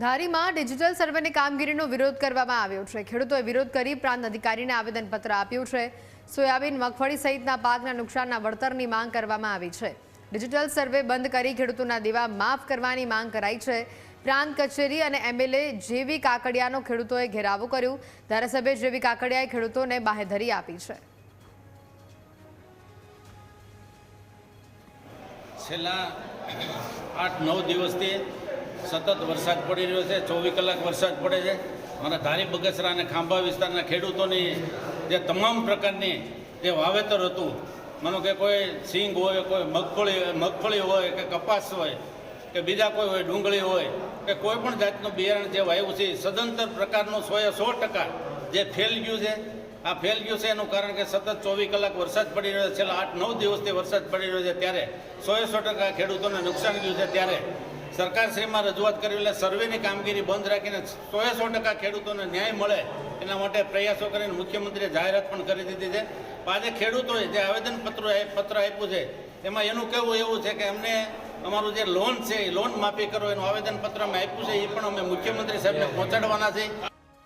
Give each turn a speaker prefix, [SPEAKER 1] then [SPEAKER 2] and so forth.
[SPEAKER 1] ધારીમાં digital સર્વેની કામગીરીનો વિરોધ કરવામાં આવ્યો છે. ખેડૂતોએ વિરોધ કરી પ્રાંત અધિકારીને આવેદનપત્ર આપ્યું છે. સોયાબીન, મગફળી સહિતના પાકના નુકસાનના વળતરની માંગ કરવામાં આવી છે. ડિજિટલ સર્વે બંધ કરી ખેડૂતોના દેવા માફ કરવાની માંગ કરાઈ છે. પ્રાંત કચેરી અને એમએલએ જેવી કાકડિયાનો ખેડૂતોએ ઘેરાવો કર્યો. ધારાસભ્ય જેવી કાકડિયાએ ખેડૂતોને બાહેધરી આપી છે.
[SPEAKER 2] છેલ્લા આઠ નવ દિવસથી સતત વરસાદ પડી રહ્યો છે, ચોવીસ કલાક વરસાદ પડે છે. મારા ધારી બગસરા અને ખાંભા વિસ્તારના ખેડૂતોની જે તમામ પ્રકારની જે વાવેતર હતું, માનો કે કોઈ સિંગ હોય, કોઈ મગફળી મગફળી હોય, કે કપાસ હોય, કે બીજા કોઈ હોય, ડુંગળી હોય, કે કોઈ પણ જાતનું બિયારણ જે વાવ્યું છે સદંતર પ્રકારનું સોએ સો ટકા જે ફેલ ગયું છે. આ ફેલ ગયું છે એનું કારણ કે સતત ચોવીસ કલાક વરસાદ પડી રહ્યો છે. છેલ્લા આઠ, નવ દિવસથી વરસાદ પડી રહ્યો છે. ત્યારે સોએ સો ટકા ખેડૂતોને નુકસાન ગયું છે. ત્યારે સરકારશ્રીમાં રજૂઆત કરી એટલે સર્વેની કામગીરી બંધ રાખીને સોએ સો ટકા ખેડૂતોને ન્યાય મળે એના માટે પ્રયાસો કરીને મુખ્યમંત્રીએ જાહેરાત પણ કરી દીધી છે. આજે ખેડૂતોએ જે આવેદનપત્ર પત્ર આપ્યું છે, એમાં એનું કહેવું એવું છે કે અમને અમારું જે લોન છે એ લોન માફી કરો, એનું આવેદનપત્ર અમે આપ્યું છે, એ પણ અમે મુખ્યમંત્રી સાહેબને પહોંચાડવાના છે.